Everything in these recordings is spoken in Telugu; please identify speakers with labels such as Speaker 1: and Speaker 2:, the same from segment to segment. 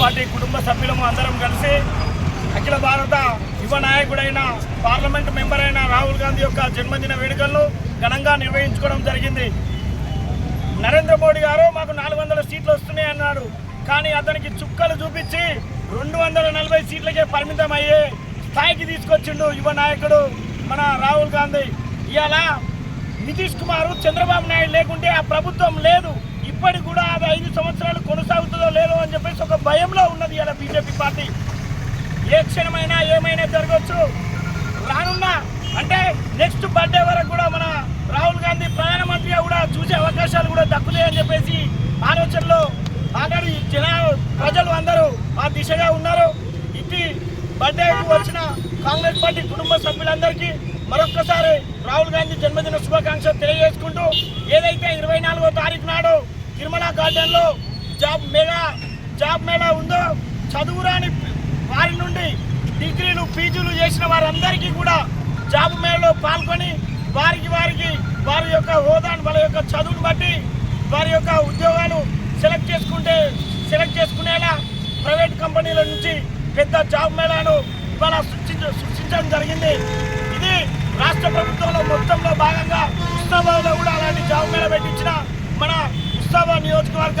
Speaker 1: వాటి కుటుంబ సభ్యులము అందరం కలిసి అఖిల భారత యువ నాయకుడైన పార్లమెంట్ మెంబర్ అయిన రాహుల్ గాంధీ యొక్క జన్మదిన వేడుకలను ఘనంగా నిర్వహించుకోవడం జరిగింది. నరేంద్ర మోడీ గారు మాకు నాలుగు వందల సీట్లు వస్తున్నాయి అన్నాడు. కానీ అతనికి చుక్కలు చూపించి రెండు వందల నలభై సీట్లకే పరిమితం అయ్యే స్థాయికి తీసుకొచ్చిండు యువ నాయకుడు మన రాహుల్ గాంధీ. ఇవాళ నితీష్ కుమార్ చంద్రబాబు నాయుడు లేకుంటే ఆ ప్రభుత్వం లేదు. ఇప్పటికి కూడా అది ఐదు సంవత్సరాలు కొనసాగుతుందో లేదో అని చెప్పేసి ఒక భయంలో ఉన్నది ఇలా బీజేపీ పార్టీ. ఏ క్షణమైనా ఏమైనా జరగవచ్చు రానున్న అంటే నెక్స్ట్ బర్త్డే వరకు కూడా మన రాహుల్ గాంధీ ప్రధానమంత్రిగా కూడా చూసే అవకాశాలు కూడా దక్కుతాయని చెప్పేసి ఆలోచనలో ఆల్రెడీ జన ప్రజలు అందరూ ఆ దిశగా ఉన్నారు. ఇది బర్త్డేకి వచ్చిన కాంగ్రెస్ పార్టీ కుటుంబ సభ్యులందరికీ మరొక్కసారి రాహుల్ గాంధీ జన్మదిన శుభాకాంక్షలు తెలియజేసుకుంటూ ఏదైతే ఇరవై నాలుగో తారీఖు నాడు తిరుమల గార్డెన్లో జాబ్ మేళా జాబ్ మేళా ఉందో చదువురాని వారి నుండి డిగ్రీలు పీజీలు చేసిన వారందరికీ కూడా జాబ్ మేళలో పాల్గొని వారికి వారికి వారి యొక్క హోదాను వాళ్ళ యొక్క చదువును బట్టి వారి యొక్క ఉద్యోగాలు సెలెక్ట్ చేసుకుంటే సెలెక్ట్ చేసుకునేలా ప్రైవేట్ కంపెనీల నుంచి పెద్ద జాబ్ మేళాను ఇవాళ సృష్టించ సృష్టించడం జరిగింది. ఇది రాష్ట్ర ప్రభుత్వంలో మొత్తంలో భాగంగా ఉత్సవాల్లో కూడా అలాంటి జాబ్ మేళ పెట్టించిన మన ఉత్సవ నియోజకవర్గ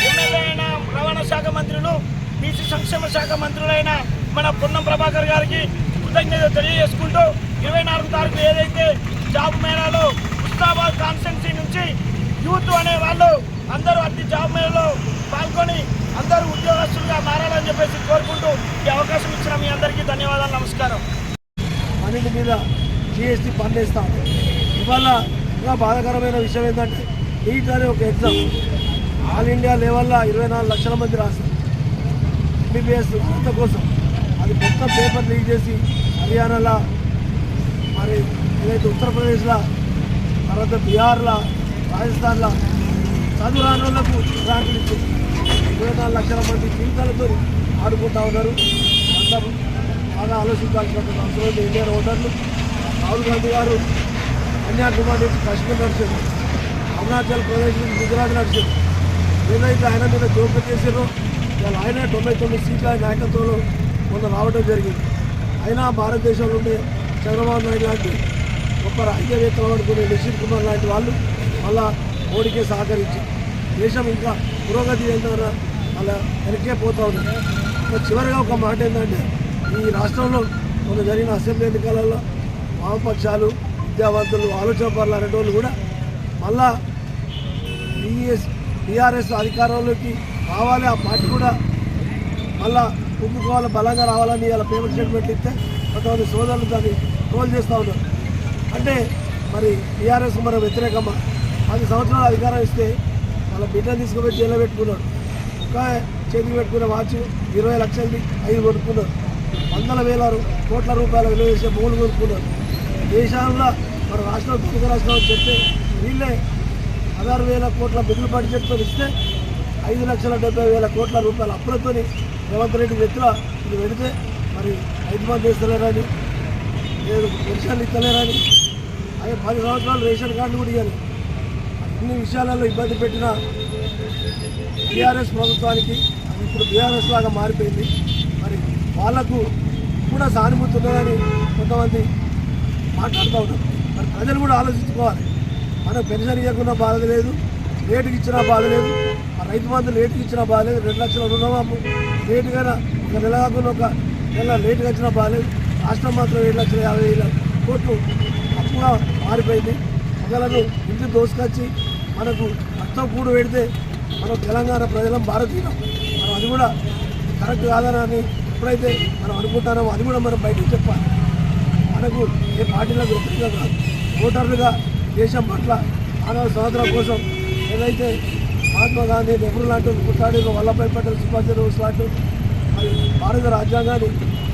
Speaker 1: ఎమ్మెల్యే అయిన రవాణా శాఖ మంత్రులు బీసీ సంక్షేమ శాఖ మంత్రులైన మన పొన్నం ప్రభాకర్ గారికి కృతజ్ఞత తెలియజేసుకుంటూ ఇరవై నాలుగు తారీఖు ఏదైతే జాబ్ మేళాలో ఉస్తాబాద్ కాన్స్టెన్సీ నుంచి యూత్ అనే వాళ్ళు అందరూ అతి జాబ్ మేళలో పాల్గొని అందరూ ఉద్యోగస్తులుగా మారాలని చెప్పేసి కోరుకుంటూ ఈ అవకాశం ఇచ్చిన మీ అందరికీ ధన్యవాదాలు నమస్కారం.
Speaker 2: అన్నింటి మీద జిఎస్టీ పనిచేస్తాం ఇవాళ ఇంకా బాధాకరమైన విషయం ఏంటంటే నీట్ అనే ఒక ఎగ్జామ్. ఆల్ ఇండియా లెవెల్లో ఇరవై నాలుగు లక్షల మంది రాశారు. ఎంబీబీఎస్ అంత కోసం. అది మొత్తం పేపర్ లీక్ చేసి హర్యానాలో మరి ఏదైతే ఉత్తరప్రదేశ్లో తర్వాత బీహార్లో రాజస్థాన్లో చదువు రాని వాళ్ళకు ర్యాంకులు ఇచ్చింది ఇరవై నాలుగు లక్షల మంది జీవితాలతో ఆడుకుంటా ఉన్నారు. అందరూ బాగా ఆలోచించాల్సినటువంటి అవసరం ఉంది. ఇండియన్ ఓటర్లు రాహుల్ గాంధీ గారు కన్యాకుమారి నుంచి కాశ్మీర్ నడిచారు. అరుణాచల్ ప్రదేశ్ నుంచి గుజరాత్ నడిచింది ఏదైతే ఆయన మీద జోక్యం చేసారో ఇవాళ ఆయన తొంభై తొమ్మిది సీట్ల నాయకత్వంలో మొన్న రావడం జరిగింది. అయినా భారతదేశంలో ఉండే చంద్రబాబు నాయుడు లాంటి గొప్ప రాజకీయవేత్తలు అనుకునే నిషిత్ కుమార్ లాంటి వాళ్ళు మళ్ళా మోడీకే సహకరించి దేశం ఇంకా పురోగతి ఏంటన్నా అలా వెనకే పోతా ఉంది ఇంకా చివరిగా ఒక మాట ఏంటంటే ఈ రాష్ట్రంలో మొన్న జరిగిన అసెంబ్లీ ఎన్నికలలో వామపక్షాలు విద్యావంతులు ఆలోచన పనులు అనేటోళ్ళు కూడా మళ్ళా టీఎస్ టీఆర్ఎస్ అధికారంలోకి రావాలి. ఆ పార్టీ కూడా మళ్ళా కుంభకోవాలి బలంగా రావాలని ఇలా పేమెంట్ స్టేట్మెంట్ ఇస్తే కొంతమంది సోదరులు దాన్ని ట్రోల్ చేస్తూ ఉన్నారు. అంటే మరి టీఆర్ఎస్ మన వ్యతిరేకమా? పది సంవత్సరాలు అధికారం ఇస్తే వాళ్ళ బిడ్డను తీసుకుపోయి జైల్లో పెట్టుకున్నాడు ఒక చేతికి పెట్టుకునే వాచ్ ఇరవై లక్షలది ఐదు కొనుక్కున్నారు. వందల వేల కోట్ల రూపాయల విలువ చేసే భూములు కొనుక్కున్నారు. దేశంలో మన రాష్ట్రం తెలుగు రాష్ట్రం చెప్తే వీళ్ళే పదహారు వేల కోట్ల బిల్లు బడ్జెట్తో ఇస్తే ఐదు లక్షల డెబ్బై వేల కోట్ల రూపాయల అప్పులతో రేవంత్ రెడ్డి వ్యక్తుల ఇది పెడితే మరి ఐదు మంది ఇస్తలేరని లేదు పెన్షన్లు ఇస్తలేరని అదే పది సంవత్సరాలు రేషన్ కార్డు కూడా ఇవ్వాలి అన్ని విషయాలలో ఇబ్బంది పెట్టిన టీఆర్ఎస్ ప్రభుత్వానికి అది ఇప్పుడు బీఆర్ఎస్ లాగా మారిపోయింది. మరి వాళ్ళకు కూడా సానుభూతి ఉన్నదని కొంతమంది మాట్లాడుతూ ఉంటారు మరి ప్రజలు కూడా ఆలోచించుకోవాలి. మనకు పెన్షన్ ఇవ్వకుండా బాధ లేదు. లేటుకి ఇచ్చినా బాధ లేదు. ఆ రైతు బంధు లేటుకి ఇచ్చినా బాధ లేదు. రెండు లక్షల రుణమాపు లేటుగా ఒక నెల కాకుండా ఒక నెల లేటుగా ఇచ్చినా బాధ లేదు. రాష్ట్రం మాత్రం ఏడు లక్షల యాభై వేల కోట్లు అప్పుగా మారిపోయింది. ప్రజలను ఇంటి దోసుకొచ్చి మనకు రక్తం కూడు పెడితే మనం తెలంగాణ ప్రజలం భారతీయులం. మనం అది కూడా కరెక్ట్ కాదని ఎప్పుడైతే మనం అనుకుంటున్నామో అది కూడా మనం బయటకు చెప్పాలి. మనకు ఏ పార్టీలకు వ్యతిరేకంగా కాదు. ఓటర్లుగా దేశం పట్ల మానవ స్వాతంత్రం కోసం ఏదైతే మహాత్మా గాంధీ నెహ్రూ లాంటి కుట్టాడు వల్లభాయ్ పటేల్ సుభాష్ చంద్రబోస్ లాంటి భారత రాజ్యాంగాన్ని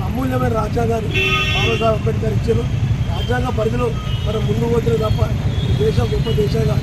Speaker 2: అమూల్యమైన రాజ్యాంగాన్ని బాబాసాహెబ్ అంబేద్కర్ ఇచ్చారు. రాజ్యాంగ పరిధిలో మనం ముందు పోతుంది తప్ప దేశం గొప్ప దేశంగా